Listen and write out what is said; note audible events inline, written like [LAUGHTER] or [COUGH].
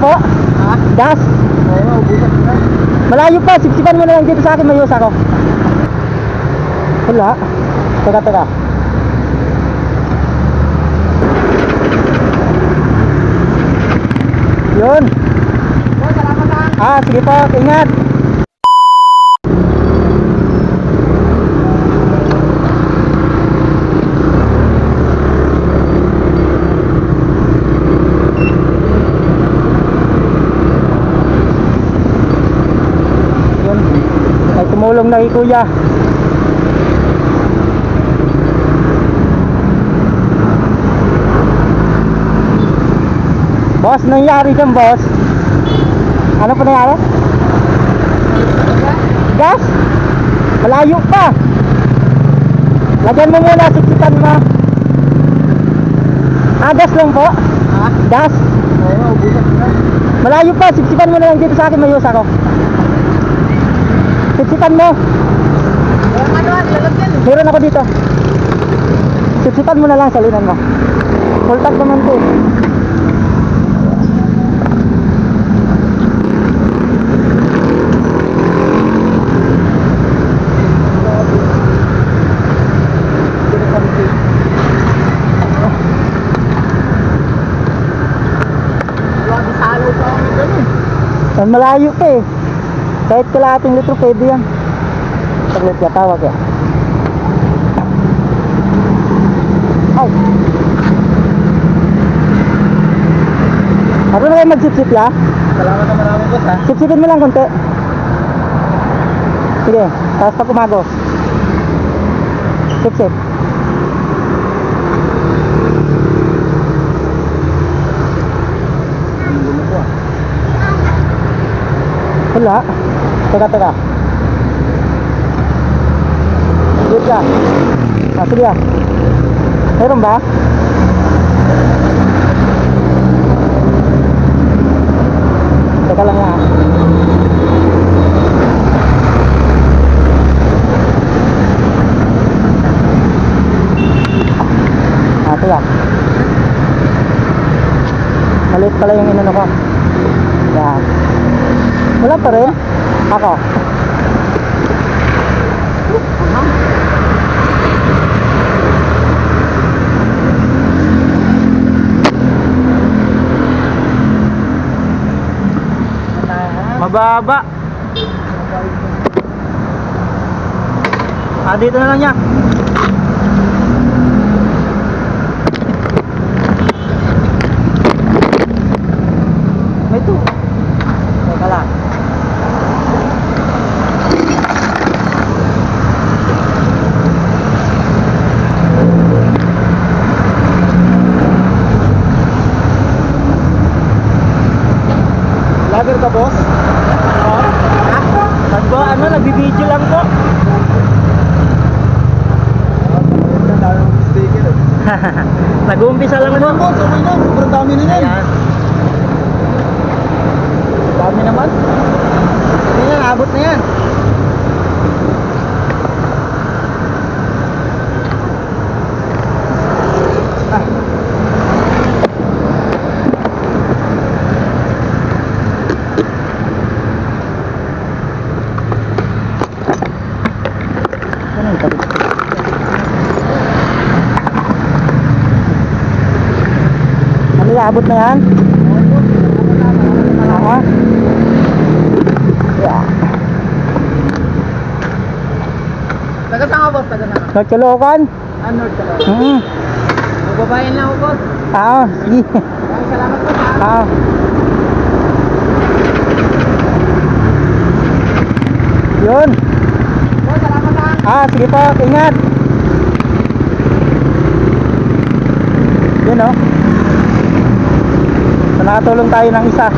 po? Ha? Gas? Oo, ubusan na. Malayo pa, sipsipan mo na lang dito sa akin, mayos ako. Wala. Teka, teka. Yun. Salamat ha. Ah, sige po, ingat. Tumulong na kay kuya. Boss, nangyari dyan, boss? Ano pa nangyari? Gas? Malayo pa. Lagyan mo muna, siksikan mo. Ah, gas lang po? Ha? Gas? Oo, ubusan. Malayo pa, siksikan mo na lang dito sa akin, mayos ako. Siksikan mo. Walang ano, lalagyan. Meron ako dito. Siksikan mo na lang, salinan mo. Full tank naman to. Ang malayo pa eh. Kahit kalahating litro, pwede yan. Saglit ka, tawag ya. Ay. Ano na kayo magsipsip ya? Salamat na marami boss ha. Sipsipin mo lang konti. Sige, tapos pa kumagos. Sipsip. Ah. Wala. Teka, teka. Wait ka. Ah, sige ah. Meron ba? Teka lang ah. Ah, teka. Maliit pala yung inano ko. Yan. Wala pa rin. Ako. Mababa. Ah, dito na lang niya. May to. Teka lang. Lager ka boss? Nagbo, nagbibideo lang po. Eh. [LAUGHS] Nag-uumpisa lang po. Sobrang dami na yan. Ayan. Dami naman. Hindi yan, abot na yan. Ano yung tabi? Ano yung abot na yan? Aha. Yeah. Taga saan ka boss? Taga saan ka? Ah, North. Mm. Magbabayan lang ako boss. Ah, sige. Maraming salamat po ha. Ah. Yun. Boss, salamat ha. Ah, sige po, ingat. Yun oh. So, nakatulong tayo ng isa.